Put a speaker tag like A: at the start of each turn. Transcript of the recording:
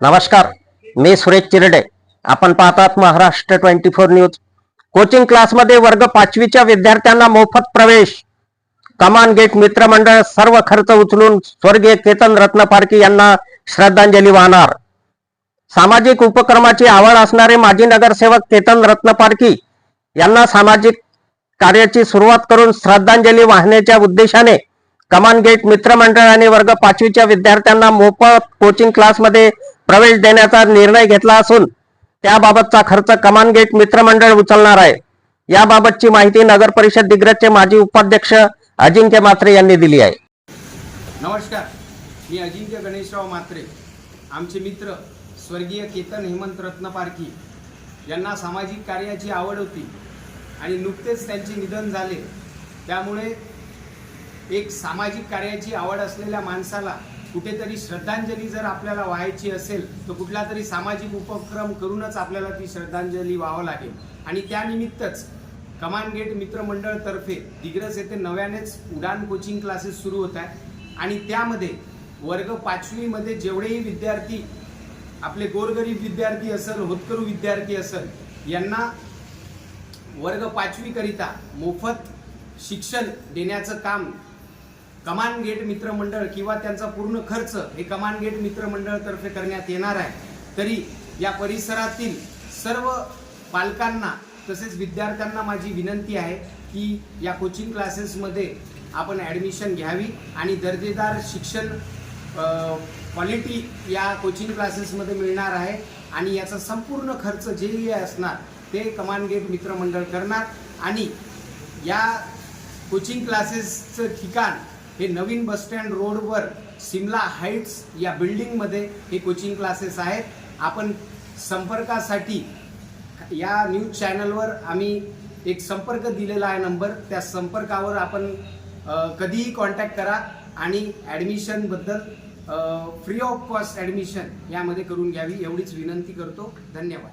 A: नमस्कार मी सुरेश चिरडे. आपण पाहतात Maharashtra twenty four news. Coaching क्लासमध्ये वर्ग पाचवीच्या विद्यार्थ्यांना मोफत प्रवेश. कमान गेट मित्रमंडळ सर्व खर्च उचलून स्वर्गीय केतन रत्न पारखी यांना श्रद्धांजली वाहणार. सामाजिक उपक्रमाची आवड असणारे माजी नगरसेवक केतन रत्न पारखी यांना सामाजिक कार्याची सुरुवात करून श्रद्धांजली वाहण्याच्या उद्देशाने कमान गेट मित्रमंडळ आणि वर्ग पाचवीच्या विद्यार्थ्यांना मोफत कोचिंग क्लासमध्ये प्रवेश देण्याचा निर्णय घेतला असून त्याबाबतचा खर्च कमान गेट मित्रमंडळ उचलणार आहे. याबाबतची माहिती नगर परिषद दिग्रजचे माजी उपाध्यक्ष अजिंक्य मात्रे यांनी दिली आहे.
B: नमस्कार. मी अजिंक्य गणेशराव मात्रे आमचे मित्र स्वर्गीय केतन हेमंत रत्न पारखी यांना सामाजिक कार्याची आवड होती आणि नुकतेच त्यांचे निधन झाले. त्यामुळे एक सामाजिक कार्याची आवड असलेल्या माणसाला कुठेतरी श्रद्धांजली जर आपल्याला व्हायची असेल तर कुठला तरी सामाजिक उपक्रम करूनच आपल्याला ती श्रद्धांजली व्हावं लागेल. आणि त्यानिमित्तच कमान गेट मित्रमंडळतर्फे दिग्रस येथे नव्यानेच उडान कोचिंग क्लासेस सुरू होत आहे आणि त्यामध्ये वर्ग पाचवीमध्ये जेवढेही विद्यार्थी आपले गोरगरीब विद्यार्थी असेल होतकरू विद्यार्थी असेल यांना वर्ग पाचवीकरिता मोफत शिक्षण देण्याचं काम कमान गेट मित्रमंडळ किंवा त्यांचा पूर्ण खर्च हे कमान गेट मित्रमंडळतर्फे करण्यात येणार आहे. तरी या परिसरातील सर्व पालकांना तसेच विद्यार्थ्यांना माझी विनंती आहे की या कोचिंग क्लासेसमध्ये आपण ॲडमिशन घ्यावी आणि दर्जेदार शिक्षण क्वालिटी या कोचिंग क्लासेसमध्ये मिळणार आहे आणि याचा संपूर्ण खर्च जे असणार ते कमान गेट मित्रमंडळ करणार आणि या कोचिंग क्लासेसचं ठिकाण हे नवीन बसस्टँड रोडवर सिमला हाईट्स या बिल्डिंगमध्ये हे कोचिंग क्लासेस आहेत. आपण संपर्कासाठी या न्यूज चॅनलवर आम्ही एक संपर्क दिलेला आहे नंबर. त्या संपर्कावर आपण कधीही कॉन्टॅक्ट करा आणि ॲडमिशनबद्दल फ्री ऑफ कॉस्ट ॲडमिशन यामध्ये करून घ्यावी. एवढीच विनंती करतो. धन्यवाद.